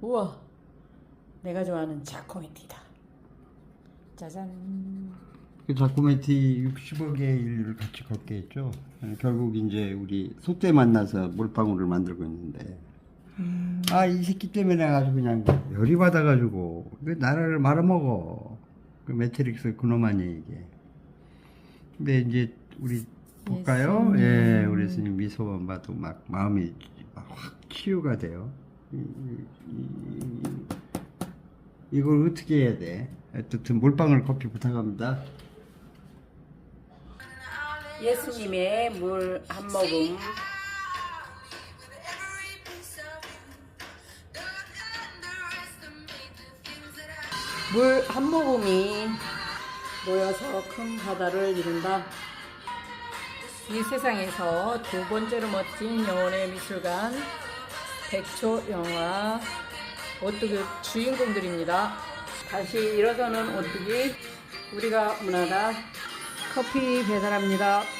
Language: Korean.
우와, 내가 좋아하는 자코멘티다. 짜잔. 그 자코멘티 60억의 인류를 같이 걷게 했죠. 결국 이제 우리 소떼 만나서 몰빵우를 만들고 있는데 아이 새끼 때문에 아주 그냥 열이 받아가지고 그 나라를 말아먹어. 그 매트릭스 그놈 아니야 이게. 근데 이제 우리 볼까요? 예수님. 예, 우리 스님 미소만 봐도 막 마음이 막 확 치유가 돼요. 이, 이, 이, 이걸 어떻게 해야 돼? 어쨌든 몰빵을 커피 부탁합니다. 예수님의 물 한 모금. 물 한 모금이 모여서 큰 바다를 이룬다. 이 세상에서 두 번째로 멋진 영혼의 미술관 백초 영화 오뚜기 주인공들입니다. 다시 일어서는 오뚜기 우리가 문화다 커피 배달합니다.